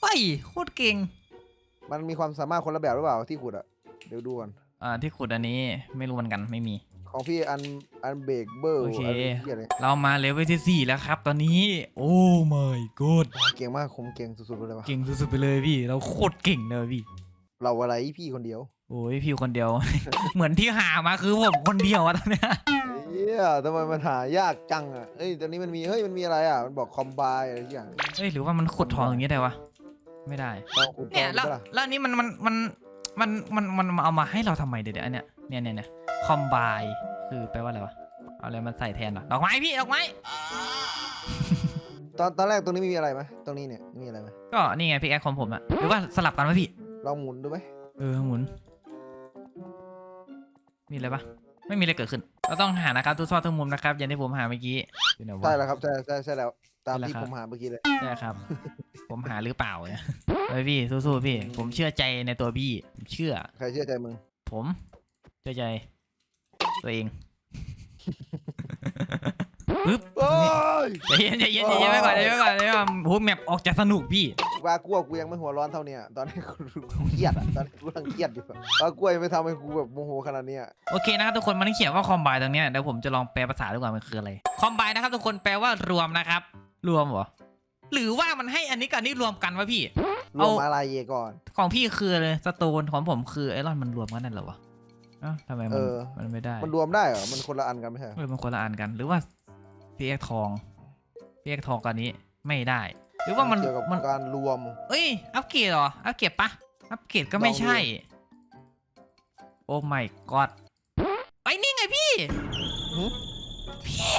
เฮ้ยโคตรเก่ง มันมีความสามารถคนละแบบหรือเปล่าที่ขุดอะเดี๋ยวดูก่อนอ่าที่ขุดอันนี้ไม่รู้เหมือนกันไม่มี ของพี่อันอันเบรกเบอร์โอเคอะไรเหี้ยอะไรเรามาเลเวลที่สี่แล้วครับ ตอนนี้ โอ้ my god เก่งมากผมเก่งสุดๆไปเลยว่ะเก่งสุดๆไปเลยพี่ เราโคตรเก่งเลยพี่ เราอะไรพี่คนเดียวโอ้ยพี่คนเดียว เหมือนที่หามาคือผมคนเดียวอะตอนเนี้ยเฮียทำไมมันหายากจังอะเอ้ยตอนนี้มันมีเฮ้ยมันมีอะไรอะมันบอกคอมไบอะไรอย่างเอ้ยหรือว่ามันขุดทองอย่างนี้ได้วะ ไม่ได้เราขุดทเนี่อยงแล้วใช่ปะแล้วอันนี้มันมันมันมันมันมันมันเอามาให้เราทำไมเดี๋ยวเดี๋ยวอันเนี้ยเนี่ยเนี่ยเนี่ยคอมไบคือแปลว่าอะไรวะเอาอะไรมาใส่แทนเหรอดอกไม้พี่ดอกไม้ตอนตอนแรกตรงนี้มีอะไรไหมตรงนี้เนี่ยมีอะไรไหมก็นี่ไงพี่แอคของผมอะหรือว่าสลับกันวะพี่ ลองหมุนดูไหมเออหมุน มีอะไรปะไม่มีอะไรเกิดขึ้น เราต้องหานะครับทุกซอกทุกมุมนะครับอย่างที่ผมหาเมื่อกี้อยู่ไหนวะ ใช่แล้วครับใช่ใช่ใช่แล้ว ตามใช่แล้วที่ครับผมหาเมื่อกี้เลย ใช่ครับ ผมหาหรือเปล่าเนี่ยเฮ้ยพี่สู้ๆพี่ ผมเชื่อใจในตัวพี่ผมเชื่อ ใครเชื่อใจมึง ผมเชื่อใจ ตัวเองปึ๊บโอ้ยใจเย็นใจเย็นใจเย็นไว้ก่อนใจเย็นไว้ก่อนใจเย็นไว้ก่อนโอ้โหแมปออกจะสนุกพี่ ว่ากลัวกูยังไม่หัวร้อนเท่าเนี้ยตอนนี้กูเครียดอะตอนนี้กูกำลังเครียดอยู่อะว่ากลัวยังไม่ทำให้กูแบบโมโหขนาดเนี้ยโอเคนะครับทุกคนมันเขียนว่าคอมไบตรงเนี้ยเดี๋ยวผมจะลองแปลภาษาดูก่อนมันคืออะไร คอมไบนะครับทุกคนแปลว่ารวมนะครับ รวมเหรอ หรือว่ามันให้อันนี้กับอันนี้รวมกันวะพี่ รวมอะไรเยก่อน ของพี่คือเลยสโตนของผมคือไอรอนมันรวมกันนั่นเหรอวะเอ้าทำไมมันเออมันไม่ได้มันรวมได้เหรอ มันคนละอันกันไม่ใช่เหรอเออมันคนละอันกัน หรือว่าพี่เอ็กทองพี่เอ็กทองกันนี้ไม่ได้ หรือว่ามันเกี่ยวกับมัน การรวม เอ้ย อัปเกรดเหรอ อัปเกรดปะ อัปเกรดก็ไม่ใช่ โอ้ my god ไอ้ยนี่ไงพี่ หึ พี่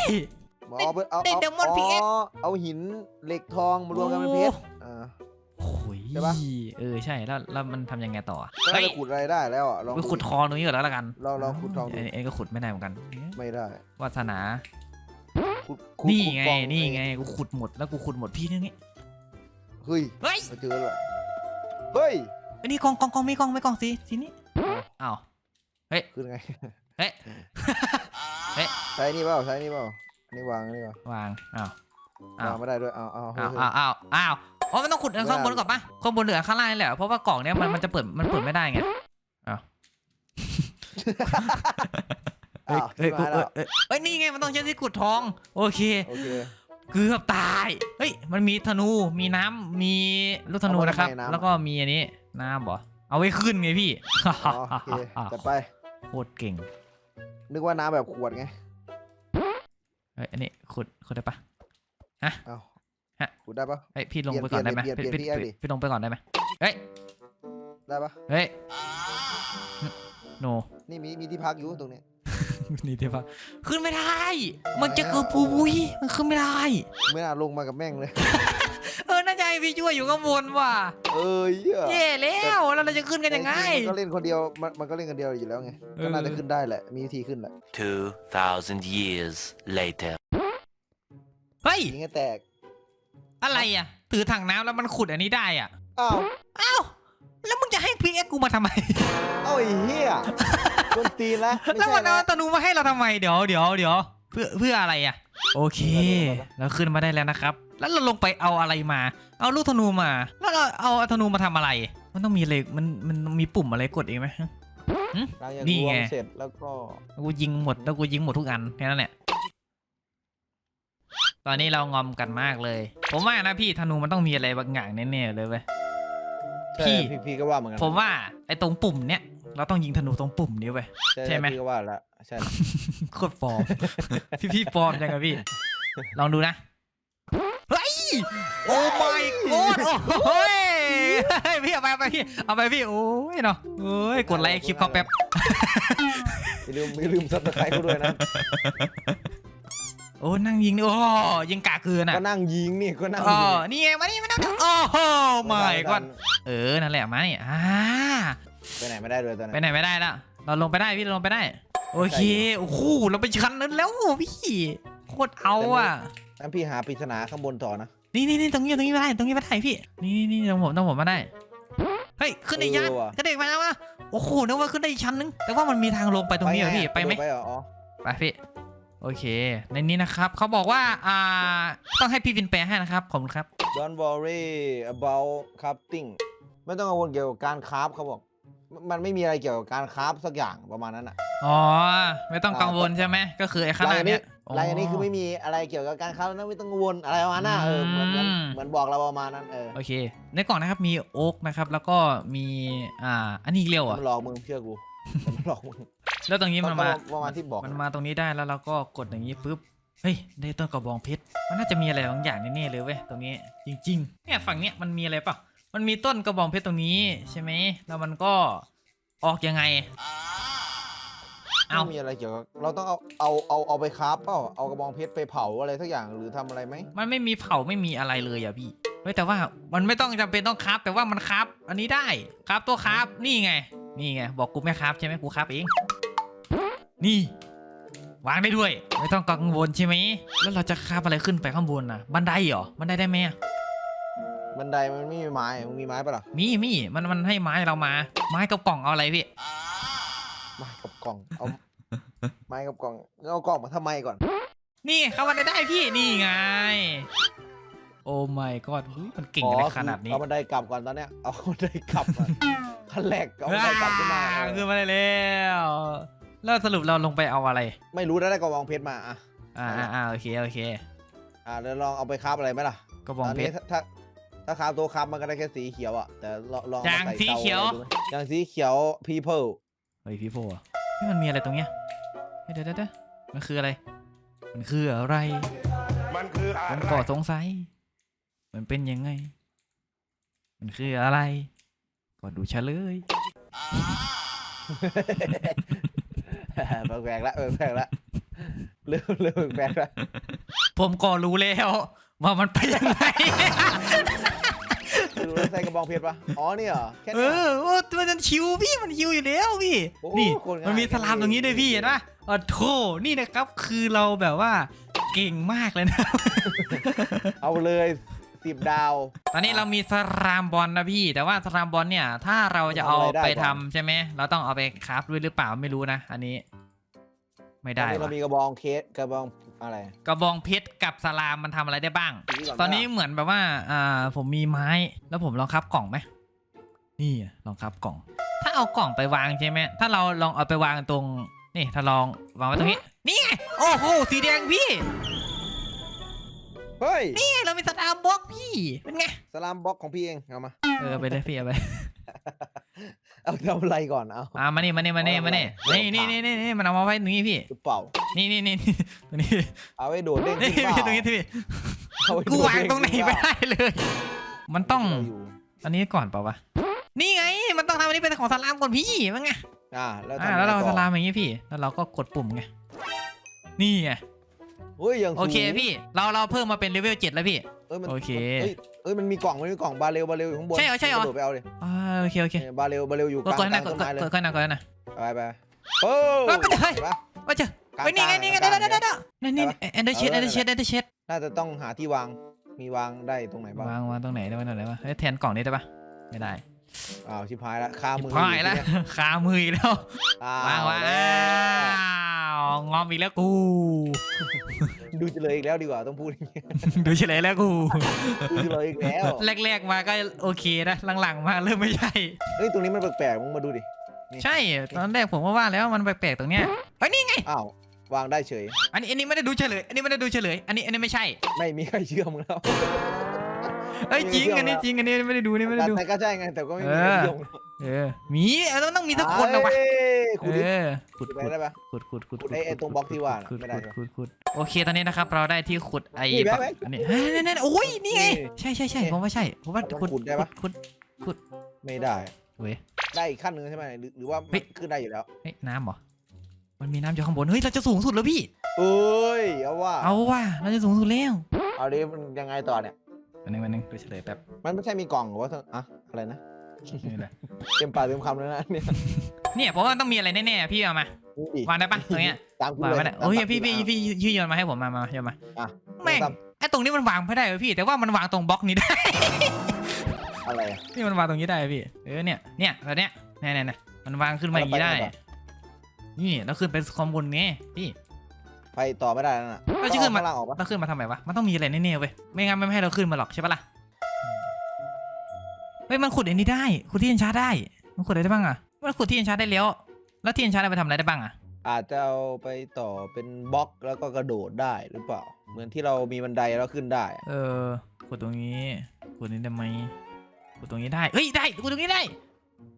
เอาไปเอาในเอา Demon อ๋ PX อเอาหินเหล็กทองมารวมกันเป็นเพชรอ่า โอ้ยใช่ปะ เออใช่แล้วแล้วมันทำยังไงต่ออะก็เฮ้ยจะขุดอะไรได้แล้วอะลองไปขุดทองตรงนี้ก่อนแล้วละกันเราลองขุดทองดูเอ้ยเอ้ยก็ขุดไม่ได้เหมือนกันไม่ได้วาสนา ขุดขุดนี่ขุดไงกล่อนี่ไงกูขุดหมดแล้วกูขุดหมดพี่นี่นี่เฮ้ยเฮ้ยมาเจอแล้วเฮ้ยอันนี้กล่องกล่องกล่องไม่กล่องไม่กล่องสิทีนี้อ้าวคือไงเฮ้ยใช้นี่เปล่าใช้นี่เปล่าอั นนี้วางอันนี้เปล่าวางอ้าวอ้าววางไม่ได้ด้วยเอาเอาเฮ้ยอ้าวเฮ้ยอ้าวอ้าวอ้าวอ๋อมันต้องขุดข้างบนก่อนปะข้างบนเหลือข้างล่างนี่แหละเพราะว่ากล่องเนี้ยมันมันจะเปิดมันเปิดไม่ได้ไงอ้าวเฮ้ยอ้าวเฮ้ยชิบหายแล้วเอ้ยเอ้ยนี่ไงมันต้องใช้ที่ขุดทองโอเคโอเคเกือบตายเฮ้ยมันมีธนูมีน้ำมีลูกธนูเอาไว้นะครับทำไมน้ำแล้วก็มีอันนี้น้ำเหรอเอาไว้ขึ้นไงพี่อ๋อโอเคจัดไปโคตรเก่ง นึกว่าน้ำแบบขวดไง เฮ้ยอันนี้ขุดขุดได้ปะเอาฮะขุดได้ปะเฮ้ยพี่ลงไปก่อนได้ไหมเปลี่ยนพี่เปลี่ยนพี่เปลี่ยนพี่พี่ลงไปก่อนได้ไหมเฮ้ยได้ปะเฮ้ยโนนี่มีมีที่พักอยู่ตรงนี้นี่เดี๋ยวปะขึ้นไม่ได้ มันจะคือปูบุยมันขึ้นไม่ได้ ไม่น่าลงมากับแม่งเลย พี่ช่วยอยู่ข้างบนว่ะเอ้ยเหี้ยเย่แล้วแล้วเราจะขึ้นกันยังไง มันก็เล่นคนเดียวมันมันก็เล่นคนเดียวอยู่แล้วไงเออก็น่าจะขึ้นได้แหละ มีวิธีขึ้นแหละ2,000 years later. เฮ้ย ยิงให้แตก อะไรอะถือถังน้ำแล้วมันขุดอันนี้ได้อะอ้าว อ้าวแล้วมึงจะให้พีเอ็กกูมาทำไม เอ้าไอ้เหี้ยคนตีนละไม่แล้วใช่มันนะเอาตะนูมาให้เราทำไมเดี๋ยวเดี๋ยวเดี๋ยวเพื่อเพื่ออะไรอะ โอเคเดี๋ยวเราขึ้นมาได้แล้วนะครับ แล้วเราลงไปเอาอะไรมา เอาลูกธนูมา แล้วเราเอาธนูมาทำอะไร มันต้องมีอะไรมันมันมีปุ่มอะไรกดเองไหมหลังจากนี่รวไงมเสร็จแล้วก็กูยิงหมดแล้วกูยิงหมดทุกอันแค่นั้นแหละตอนนี้เรางอมกันมากเลย ผมว่านะพี่ธนูมันต้องมีอะไรบางอย่างแน่ๆเลยเว้ยใช่พี่พี่พี่ก็ว่าเหมือนกัผมว่าไอ้ตรงปุ่มเนี้ยเราต้องยิงธนูตรงปุ่มนี้เว้ยใช่ไหมพี่ก็ว่าละใช่ละโคตรฟอร์มพี่พี่ฟอร์มจังอะพี่ ลองดูนะเฮ้ย โอ้ my god โอ้ยเฮ้ยพี่เอาไปเอาไปพี่เอาไปพี่โอ้ยเนาะโอ้ยกดไลค์คลิปเขาแป๊บอย่าลืมอย่าลืมซับสไครต์เขาด้วยนะ โอ้นั่งยิงนี่โอ้ยิงกาเกินอะก็นั่งยิงนี่ก็นั่งอ๋อยิงนี่ไงมานี่มานั่งโอ้โหไม่ my ได้ god เออนั่นแหละมานี่อ่าไปไหนไม่ได้ด้วยตอนไปนั้นไหนไม่ได้แล้วเราลงไปได้พี่เราลงไปได้โอเคโอ้โหเราไปชั้นนั้นแล้วพี่โคตรเอาอะงั้นพี่หาปริศนาข้างบนต่อนะ นี่นี่นี่ตรงนี้ตรงนี้ไม่ได้ตรงนี้ไม่ได้พี่ นี่นี่นี่ตรงผมตรงผมมาได้ เฮ้ยขึ้นได้อีกชั้นเออว่ะก็ได้มาแล้วมาโอ้โหนึกว่าขึ้นได้อีกชั้นนึง แต่ว่ามันมีทางลงไปตรงนี้เหรอพี่งอะไปไหม ไปเหรออ๋อไปพี่ โอเค ในนี้นะครับเขาบอกว่าอ่าต้องให้พี่วินแปลให้นะครับขอบคุณครับ don't worry about crafting ไม่ต้องกังวลเกี่ยวกับการคราฟเขาบอกมันไม่มีอะไรเกี่ยวกับการคราฟสักอย่างประมาณนั้นอะ อ๋อ ไม่ต้องกังวลใช่ไหมก็คือไอ้ข้างหน้าเนี่ย รายอันนี้คือไม่มีอะไรเกี่ยวกับการคราฟนะไม่ต้องกังวลอะไรประมาณนั้นอะเออเหมือนเหมือนอืมเหมือนบอกเราประมาณนั้นเออโอเค ในกล่องนะครับมีโอ๊กนะครับ แล้วก็มีอ่าอันนี้อีกเร็วอะมันหลอกมึงเชื่อกูมันหลอกมึงแล้วตรงนี้มันมาประมาณที่บอกมันมาตรงนี้ได้แล้วเราก็กดอย่างนี้ปุ๊บเฮ้ยได้ต้นกระบองเพชรมันน่าจะมีอะไรบางอย่างแน่ๆเลยเว้ยตรงนี้จริง ๆ เนี่ยฝั่งเนี้ยมันมีอะไรเปล่ะมันมีต้นกระบองเพชรตรงนี้ใช่ไหมแล้วมันก็ออกยังไง เอาไม่มีอะไรเกี่ยวกับเราต้องเอาเอาเอาเอาไปคราฟเปล่าเอากระบองเพชรไปเผาอะไรสักอย่างหรือทำอะไรไหมมันไม่มีเผาไม่มีอะไรเลยอะพี่เฮ้ยแต่ว่ามันไม่ต้องจำเป็นต้องคราฟแต่ว่ามันคราฟอันนี้ได้คราฟตัวคราฟนี่ไง นี่ไง บอกกูไม่คราฟใช่ไหมกูคราฟเอง นี่ วางได้ด้วย ไม่ต้องกังวลใช่ไหมแล้วเราจะคราฟอะไรขึ้นไปข้างบนน่ะบันไดเหรอบันไดได้ไหมอะบันไดมันไม่มีไม้มึงมีไม้ปะล่ะมีมีมันมันให้ไม้เรามา ไม้กับกล่องเอาอะไรพี่ไม้ กับกล่อง เอา ไม้กับกล่องเอากล่องมาทำไมก่อน นี่เข้ามาได้พี่นี่ไง โอ้ my god เฮ้ยมันเก่งอะไรขนาดนี้ เอาบันไดกลับก่อนตอนเนี้ย เอาบันไดกลับมาขั้นแรกเอาบันไดกลับขึ้นมาอ่าเอขึ้อนมาได้แล้วแล้วสรุปเราลงไปเอาอะไร ไม่รู้แล้วได้กระบองเพชรมาอะอ่าอ่าอ่าโอเคโอเค อะเดี๋ยวลองเอาไปคราฟอะไรไหมล่ะกระบองตอนเพนี้ชรถ้าถ้าถ้าคราฟตัวคราฟมันก็ได้แค่สีเขียวอะแต่ลองลองอย่างมใสีเขียวตาอะไรดูไหมอย่างสีเขียว people เฮ้ยพี่โฟอะ นี่มันมีอะไรตรงเนี้ยเฮ้ยเดี๋ยวเดี๋ยวเดี๋ยวมันคืออะไร มันคืออะไร มันคืออะผมไรก็สงสัย มันเป็นยังไง มันคืออะไรก็ดูเฉลยแปลกๆละแปลกๆละเริ่มเริ่มแปลกๆละผมก็รู้แล้วว่ามันเป็นยังไง รู้แล้วใส่กระบองเพชรปะอ๋อนี่เหรอแค่เอเนี้ยอโอ้มันชิวพี่มันชิวอยู่แล้วพี่ โอ้นี่คนง่าย มันมีสลามตรงนี้ด้วยพี่เห็นปะอ๋อโธ่นี่นะครับคือเราแบบว่าเก่งมากเลยนะ เอาเลยสิบดาว ตอนนี้เรามีสลามบอลนะพี่ แต่ว่าสลามบอลเนี่ย ถ้าเราจะเอาทำอะไรได้ไปก่อนทำใช่ไหมเราต้องเอาไปคราฟด้วยหรือเปล่าไม่รู้นะ อันนี้ ไม่ได้ตอนนี้เราวะมีกระบองเคสกระบอง อะไร กระบองเพชรกับสลามมันทำอะไรได้บ้างดูก่ตอนนี้ไหมล่ะเหมือนแบบว่าอ่าผมมีไม้ แล้วผมลองครับกล่องไหมนี่อะลองครับกล่อง ถ้าเอากล่องไปวางใช่ไหมถ้าเราลองเอาไปวางตรงนี่ถ้าลองวางไว้ตรงนี้นี่ไงโอ้โหสีแดงพี่เฮ้ย นี่ไงเรามีสตาร์บล็อกพี่เป็นไงสลามบล็อกของพี่เอง เอามา เออไปเลยพี่เอาไป เอาทำอะไรก่อนเอาอ่ามานี่มานี่มานี่มานี่เอานี่เอานี่นี่นี่นี่มันเอามาไว้ตรงนี้พี่หรือเปล่านี่นี่นี่นี่ตรงนี้เอาไว้โดดเด้งนี่ขึ้นเปล่าพี่ตรงนี้ที่พี่เอาไว้กูโดดวางเด้ตรงไหนขึ้ไม่เปล่าได้เลย มันต้องเราอยู่อันนี้ก่อนเปล่าวะนี่ไงมันต้องทำอันนี้เป็นของสลามก่อนพี่มันไงอ่าแล้วอ่าทำแล้วเราไงสต่อลามอย่างงี้พี่ แล้วเราก็กดปุ่มไงนี่ไง เฮ้ยยังโอเคสูงพี่เราเราเพิ่มมาเป็นเลเวลเจ็ดแล้วพี่ เอ้ยมันโอเคเอ้ยเอ้ยมันมีกล่องมันมีกล่องบาเรลบาเรลอยู่ข้างบนใช่เหรอใช่เหรอกระโดดไปเอาเลยอ่าโอเคโอเคบาเรลบาเรลอยู่กกดลางกดให้หกนะลางกต้ดนกดไม้เลยกดให้หนะกดให้หนะไปไปโอ้เฮ้ยไปเถอะเฮ้ยเห็นปะ ว่าเจอกลางเฮ้ยนี่ไงกลางนี่ไงกลางเดี๋ยวเดี๋ยวเดี๋ยวนี่นี่ได้ปะแอนเดอร์เชดเอแออนเดอร์เชดแอนเดอร์เชดน่าจะต้องหาที่วางมีวางได้ตรงไหนบ้างวางวางตรงไหนได้วางตรงไหนวะเฮ้ยแทนกล่องนี้ได้ปะไม่ได้อ้าวชิบหายละคามือพายแล้วอยู่ที่เนี่ยคามืออีกแล้วอ้าววางวางแล้อ้าวงอมอีกแล้วกู ดูเฉลยอีกแล้วดีกว่าต้องพูดอย่างงี้ดูเฉลยแล้วกู ดูเฉลยอีกแล้วแรกๆมาก็โอเคนะ หลังๆมาเริ่มไม่ใช่ เฮ้ยตรงนี้มันแปลกๆมึงมาดูดินี่ใช่ตอนแรกผมก็ว่าแล้วมันแปลกๆตรงเนี้ยเฮ้ยนี่ไง อ้าววางได้เฉย อันนี้อันนี้ไม่ได้ดูเฉลย อันนี้ไม่ได้ดูเฉลย อันนี้อันนี้ไม่ใช่ ไม่มีใครเชื่อมึงแล้ว เอ้ยจริงไม่อันนี้เชื่อจริงอันนี้ไม่ได้ดูนี่ไม่ได้ดู แต่ก็ใช่ไงแต่ก็ไม่มีใครเชื่อมึงเออมีเออต้องต้องมีทุกคนนะวะเอ้ยเอขุดดิอขุดขุดไปขุดได้ปะขุดขุดขุดขุดไอ้ไอ้ตรงบล็อกที่ว่าน่ะขุดไม่ได้ขุดขุดขุดโอเคตอนนี้นะครับเราได้ที่ขุดไอ้นี่แบ๊ะปะแบ๊ะอันนี้เฮ้ยนั่นนั่นโอ้ยนี่ไงนี่ใช่ใช่ใช่นี่ผมว่าใช่ผมว่ามันขุดขุดได้ปะขุดขุดไม่ได้เว้ยได้อีกขั้นหนึ่งใช่ไหมหรือหรือว่าเฮ้มันยขึ้นได้อยู่แล้วเฮ้ยน้ำเหรอมันมีน้ำอยู่ข้างบนเฮ้ยเราจะสูงสุดแล้วพี่เอ้ยเอาว่าเอาว่ะเราจะสูงสุดแล้วเอาดิมันยังไงต่อเนี่ย อันนึงอันนึงดูเฉลยแป๊บมันไม่ใช่มีกล่องหรือว่าเธออะอะไรนะนี่แหละเต็มปากเต็มคำเลยนะเนี่ยเนี่ยเพราะว่าต้องมีอะไรแน่ๆพี่เอามานี่ดิวางได้ปะตรงเนี้ยตามกูวางเลยไม่ได้ตามโอ้ยตามพี่พี่กูพี่พี่โยนมาให้ผมมามาโยนมาอะแม่งตามไอ้ตรงนี้มันวางไม่ได้เว้ยพี่ แต่ว่ามันวางตรงบล็อกนี้ได้ อะไรอะ นี่มันวางตรงนี้ได้พี่เออเนี่ยเนี่ยแบบเนี้ยเนี่ยเนี่ยเนี่ยมันวางขึ้นมาอย่างนี้ได้ แล้วไปไหนต่นี่แล้วขึ้นเป็นคอมบนไงพี่ไปต่อไม่ได้แล้วน่ะ เราจะขึ้นมาเอข้างล่างออกปะเราขึ้นมาทำไมวะ มันต้องมีอะไรแน่ๆเว้ย ไม่งั้นมันไม่ให้เราขึ้นมาหรอกใช่ปะล่ะ เฮ้ยมันขุดอันนี้ได้ ขุดที่เอ็นชาร์ได้ มันขุดอะไรได้บ้างอะ มันขุดที่เอ็นชาร์ได้แล้ว แล้วที่เอ็นชาร์ได้ไปทำอะไรได้บ้างอะ อาจจะเอาไปต่อเป็นบล็อกแล้วก็กระโดดได้หรือเปล่า เหมือนที่เรามีบันไดแล้วขึ้นได้อะเออ ขุดตรงนี้ ขุดนี้ได้ไหมขุดตรงนี้ได้ เฮ้ยได้ ขุดตรงนี้ได้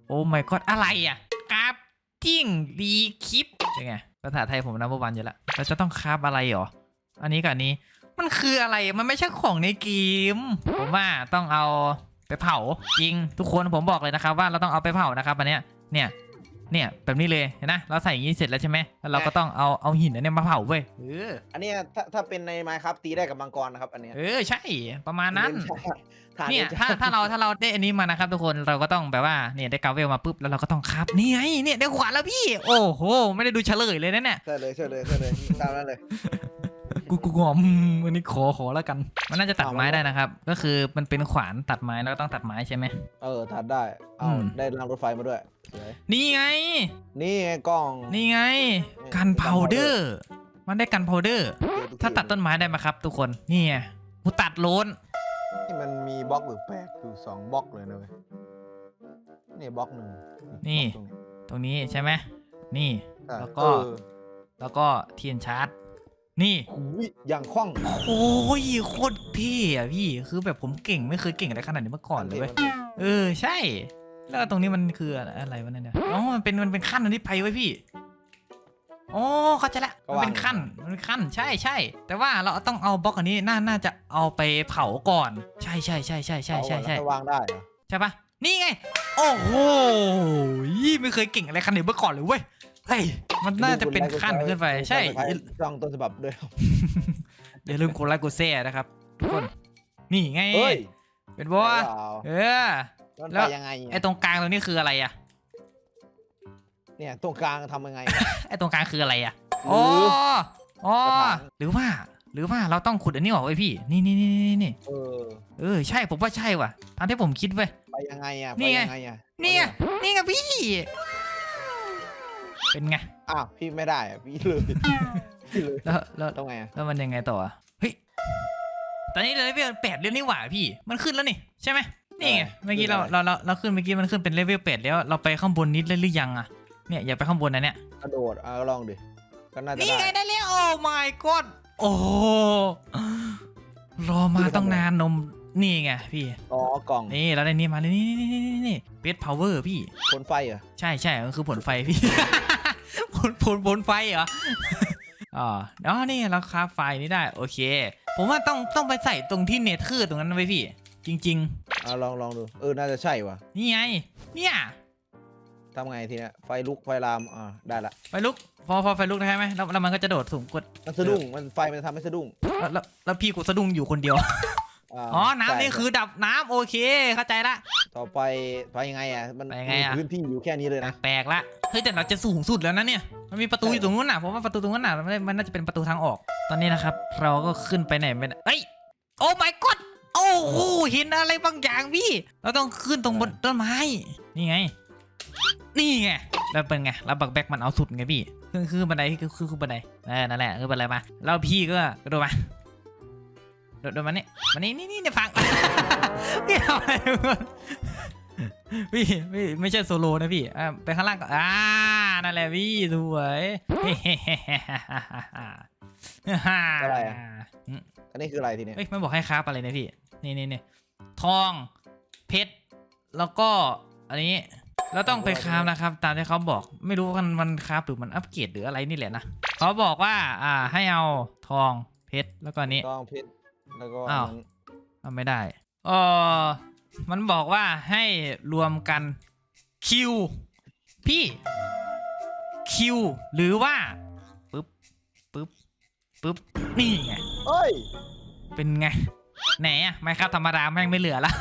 โอ้ my god อะไรอะกราฟจิ้งรีคลิปเป็นไงภาษาไทยผมนับวันอยู่ละเราจะต้องคราฟอะไรหรอ อันนี้กับอันนี้ มันคืออะไรมันไม่ใช่ของในเกมผมว่าต้องเอาไปเผาจริงทุกคนผมบอกเลยนะครับว่าเราต้องเอาไปเผานะครับอันเนี้ยเนี่ยเนี่ยแบบนี้เลยเห็นนะเราใส่อย่างนี้เสร็จแล้วใช่ไหมแล้วเราก็ต้องเอาเอาหินอันเนี้ยมาเผาเว้ยเอออันเนี้ยถ้าถ้าเป็นในไมค์ครับตีได้กับมังกรนะครับอันเนี้ยเออใช่ประมาณนั้น ฐานเนี่ยจะถ้าถ้าเราถ้าเราได้อันนี้มานะครับทุกคนเราก็ต้องแบบว่าเนี่ยได้กาเวลมาปุ๊บแล้วเราก็ต้องครับนี่ไงเนี่ยได้ขวานแล้วพี่ โอ้โห ไม่ได้ดูเฉลยเลยนะเนี่ยใช่เลยใช่เลยใช่เลยตามนั้นเลย กูกูงอมวันนี้ขอขอแล้วกัน มันน่าจะตัดไม้ได้นะครับ ก็คือมันเป็นขวานตัดไม้แล้วก็ต้องตัดไม้ใช่ไหม เออตัดได้ เอาอืม ได้รางรถไฟมาด้วยสวยนี่ไง นี่ไงกล้อง นี่ไง กันพาวเดอร์ มันได้กันพาวเดอร์เจอทุกถ้าตัดต้นไม้ได้ไหมครับ ทุกคน นี่ไงกูตัดโลนที่มันมีบล็อกแปลกๆอยู่สองบล็อกเลยนะเว้ยนี่บล็อกหนึ่งนี่ บล็อกตรงนี้ใช่ไหม นี่ตรงนี้แล้วก็ เออแล้วก็เทียนชาร์จ นี่หูยอย่างคล่องโอ้ยโคตรเท่อะพี่คือแบบผมเก่งไม่เคยเก่งอะไรขนาดนี้มาก่อนเลยเว้ยเออใช่ แล้วตรงนี้มันคืออะไรวะเนี่ยอ๋อมันเป็นมันเป็นขั้นอันนี้ไปไว้ยพี่อ๋อเข้าใจละมันเป็นขั้นมันเป็นขั้นใช่ใช่แต่ว่าเราต้องเอาบล็อกอันนี้น่าน่าจะเอาไปเผาก่อน ใช่ใช่ใช่ใช่ใช่ใช่ใช่เอาไว้แล้วก็วางได้เหรอใช่ปะนี่ไง โอ้โหยี่ไม่เคยเก่งอะไรขนาดนี้มาก่อนเลยเว้ย เฮ้ย มันน่าจะเป็นขั้นขึ้นไป ใช่จ้องต้นฉบับด้วยอย่าลืมกดไลค์กดแชร์นะครับทุกคนนี่ไงเฮ้ยเป็นบัวใช่เปล่าเออมันแล้ไปวยังไงไอ้ตรงกลางตรงนี้คืออะไรอะเนี่ยตรงกลางทำยังไง ไอ้ตรงกลางคืออะไรอะหรืออ๋ออ๋อกระถางหรือว่า หรือว่าเราต้องขุดอันนี้ออกไว้พี่ นี่นี่นี่นี่นี่เออ เออ ใช่ผมว่าใช่ว่ะตามที่ผมคิดเว้ยไปยังไงอะนี่ไปไงยังไงอะนี่ไงนี่ไงพี่ เป็นไง อ้าวพี่ไม่ได้อะพี่เลย พี่เลยแล้วแล้วต้องไงอะแล้วมันยังไงต่ออะเฮ้ย ตอนนี้เลเวลแปดเรียนนี่หว่าพี่ มันขึ้นแล้วนี่ใช่ไหมนี่ไง เมื่อกี้เราเราเราเราขึ้นเมื่อกี้มันขึ้นเป็นเลเวลแปดแล้ว เราไปข้างบนนิดเลยหรือยังอะเนี่ยอย่าไปข้างบนนะเนี่ย กระโดดอะลองดิก็น่าจะนี่ไงได้ได้แล้วโอ้ my god โอ้โหรอมาต้องนานนม นี่ไงพี่ อ๋อกล่องนี่เราได้นี่มาเลยนี่นี่นี่นี่นี่เบสพาวเวอร์พี่คนไฟเหรอ ใช่ใช่มันคือผลไฟพี่ ผลผลผลไฟเหรออ๋ออ๋อนี่เราคราฟไฟนี่ได้ โอเค ผมว่าต้องต้องไปใส่ตรงที่เนเธอร์ตรงนั้นไว้พี่ จริงอะลองลองดู เออ น่าจะใช่ว่ะๆนี่ไง เนี่ยทำไงทีเนี้ย ไฟลุก ไฟลาม อ่า ได้ละ ไฟลุก พอพอไฟลุกได้ไหมแล้วแล้วมันก็จะโดดสูงกด มันสะดุ้ง มันไฟมันจะทำให้สะดุ้งแล้วแล้วแล้วพี่กูสะดุ้งอยู่คนเดียวา อ๋อ น้ำนี่ใช่คือดับน้ำโอเค เข้าใจละ ต่อไปไปยังไงอะ มันไปยังไงอะมีพื้นที่อยู่แค่นี้เลยนะ แปลกละ เฮ้ยแต่เราจะสูงสุดแล้วนะเนี่ย มันมีประตูอยู่ตรงนู้นน่ะ ผมว่าประตูตรงนั้นน่ะมันมันน่าจะเป็นประตูทางออก ตอนนี้นะครับ เราก็ขึ้นไปไหนไม่ได้เอ้ย โอ้ my god โอ้โห เห็นอะไรบางอย่างพี่ เราต้องขึ้นตรงบนต้นไม้ นี่ไง นี่ไง แล้วเป็นไง แล้วบักแบกมันเอาสุดไงพี่ คือคือบันไดคือคือคือบันไดเออนั่นแหละคือบันไดมา แล้วพี่ก็กระโดดมา โดดโดดมานี่มานี่นี่นี่เนี่ยฟังพี่ทำอะไรวะพี่พี่ไม่ใช่โซโลนะพี่อ่าไปข้างล่างก่อนอ่านั่นแหละพี่สวยอะไรอะอืมอันนี้คืออะไรทีเนี้ยเอ้ยไม่บอกให้คราฟอะไรนะพี่ นี่นี่นี่ทอง เพชร แล้วก็ อันนี้เราต้องไปคราฟนะครับ ตามที่เขาบอก ไม่รู้ว่ามันมันคราฟหรือมันอัปเกรดหรืออะไรนี่แหละนะ เขาบอกว่า อ่า ให้เอาทอง เพชร แล้วก็อันนี้ต้อง เพชร แล้วก็อ้าวอันนั้นเอาไม่ได้เออมันบอกว่าให้รวมกันคิวพี่คิวหรือว่าปึ๊บปึ๊บปึ๊บนี่ไง เอ้ย เป็นไง ไหนอะไม่ครับธรรมดาแม่งไม่เหลือละ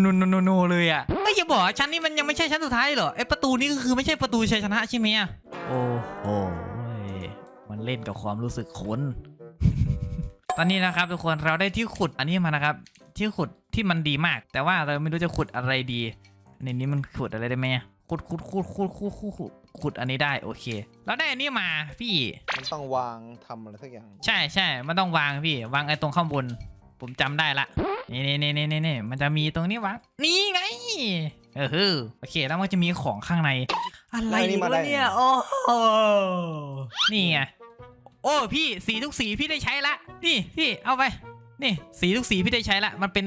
โนโนโนโนเลยอะไม่อย่าบอกว่าชั้นนี้มันยังไม่ใช่ชั้นสุดท้ายเหรอไอประตูนี้ก็คือไม่ใช่ประตูชัยชนะใช่ไหมอะโอ้โหมันเล่นกับความรู้สึกคนต อนนี้นะครับทุกคนเราได้ที่ขุดอันนี้มานะครับ ที่ขุดที่มันดีมาก แต่ว่าเราไม่รู้จะขุดอะไรดีในนี้มันขุดอะไรได้ไหมอะขุดขุดขุดขุดขุดขุดขุดขุดอันนี้ได้โอเค เราได้อันนี้มาพี่มันต้องวางทำอะไรสักอย่าง ใช่ใช่มันต้องวางพี่ วางไอ้ตรงข้างบน ผมจำได้ละนี่นี่นี่นี่นี่มันจะมีตรงนี้วะนี่ไงเออฮึโอเค แล้วมันจะมีของข้างใน อะไรแล้วนี่มาได้วะเนี่ยโอ้โหนี่ไง โอ้พี่สีทุกสีพี่ได้ใช้ละ นี่พี่เอาไป นี่สีทุกสีพี่ได้ใช้ละ มันเป็น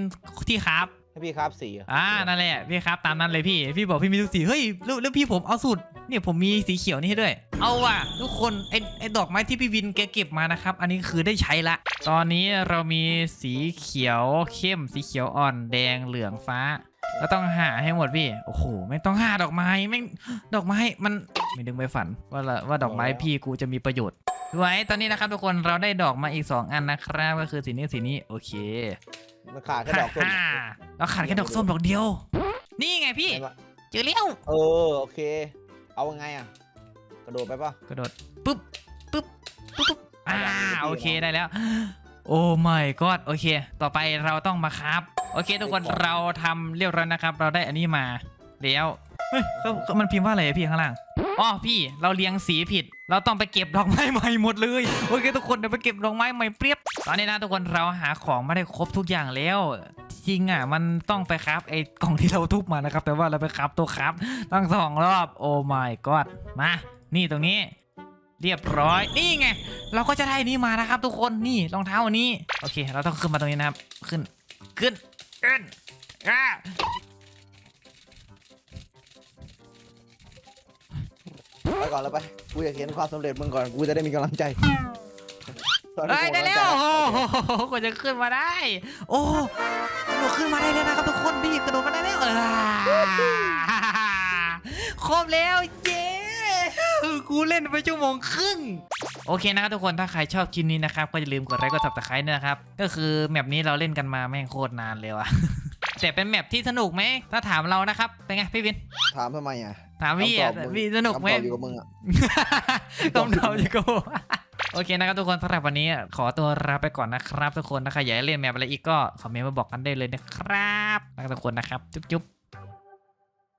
ที่คราฟให้พี่ครับสีเหรออ่านั่นแหละพี่ครับตามนั้นเลยพี่ พี่บอกพี่มีทุกสีเฮ้ยแล้วแล้วพี่ผมเอาสูตรเนี่ยผมมีสีเขียวนี่ให้ด้วย เอาว่ะทุกคนไอ้ไอ้ดอกไม้ที่พี่วินแกเก็บมานะครับ อันนี้คือได้ใช้ละ ตอนนี้เรามีสีเขียวเข้มสีเขียวอ่อนแดงเหลืองฟ้า ก็ต้องหาให้หมดพี่ โอ้โหไม่ต้องหาดอกไม้แม่งดอกไม้มันไม่ดึงไปฝัน ว่าละว่าดอกไม้พี่กูจะมีประโยชน์ไว้ตอนนี้นะครับทุกคนเราได้ดอกมาอีก 2 อันนะครับ ก็คือสีนี้สีนี้โอเคมันขาดแค่ดอกส้มฮ่าเราขาดแค่ดอกส้มดอกเดียว นี่ไงพี่เห็นปะเจอแล้วเออโอเค เอาไงอะ กระโดดไปปะกระโดดปุ๊บปุ๊บปุ๊บปุ๊บอ่าเอาโอแบบนี้เคได้แล้ว โอ้ my god โอเค ต่อไปเราต้องมาครับ โอเค ทุกคนไปก่อนเราทำเรียบร้อยนะครับ เราได้อันนี้มาแล้วเฮ้ยเขาเขามันพิมพ์ว่าอะไรอะพี่ข้างล่างอ๋อพี่เราเรียงสีผิด เราต้องไปเก็บดอกไม้ใหม่หมดเลยโอเค ทุกคนเดี๋ยวไปเก็บดอกไม้ใหม่เปรียบ ตอนนี้นะทุกคนเราหาของมาได้ครบทุกอย่างแล้ว จริงอะมันต้องไปครับไอ้กล่องที่เราทุบมานะครับ แต่ว่าเราไปครับตัวครับตั้งสองรอบโอ้ my god มา นี่ตรงนี้ เรียบร้อยนี่ไง เราก็จะได้นี่มานะครับ ทุกคนนี่รองเท้าอันนี้ โอเค เราต้องขึ้นมาตรงนี้นะครับ ขึ้นขึ้น ขึ้นอ่าไปก่อนแล้วไป กูอยากเห็นความสำเร็จมึงก่อน กูจะได้มีกำลังใจตอนนี้เอ้ยกูได้กำลังแล้ใจวโอ้โหกว่าจะขึ้นมาได้ โอ้กระโดดขึ้นมาได้แล้วนะครับทุกคนพี่กระโดดมาได้แล้วเออครบแล้วเย้ กูเล่นไปชั่วโมงครึ่ง โอเคนะครับทุกคนถ้าใครชอบคลิปนี้นะครับ ก็อย่าลืมกดไลค์กด subscribe ด้วยนะครับ ก็คือแมปนี้เราเล่นกันมาแม่งโคตรนานเลยว่ะ แต่เป็นแมปที่สนุกไหมถ้าถามเรานะครับ เป็นไงพี่วิน ถามทำไมอะถามพี่อะคำตอบมึงพี่สนุกไหม คำตอบอยู่กับมึงอะ คำตอบอยู่กับผมโอเคนะครับทุกคนสำหรับวันนี้ขอตัวลาไปก่อนนะครับ ทุกคนถ้าใครอยากให้เล่นแมปอะไรอีกก็คอมเมนต์มาบอกกันได้เลยนะครับรักทุกคนนะครับจุ๊บๆ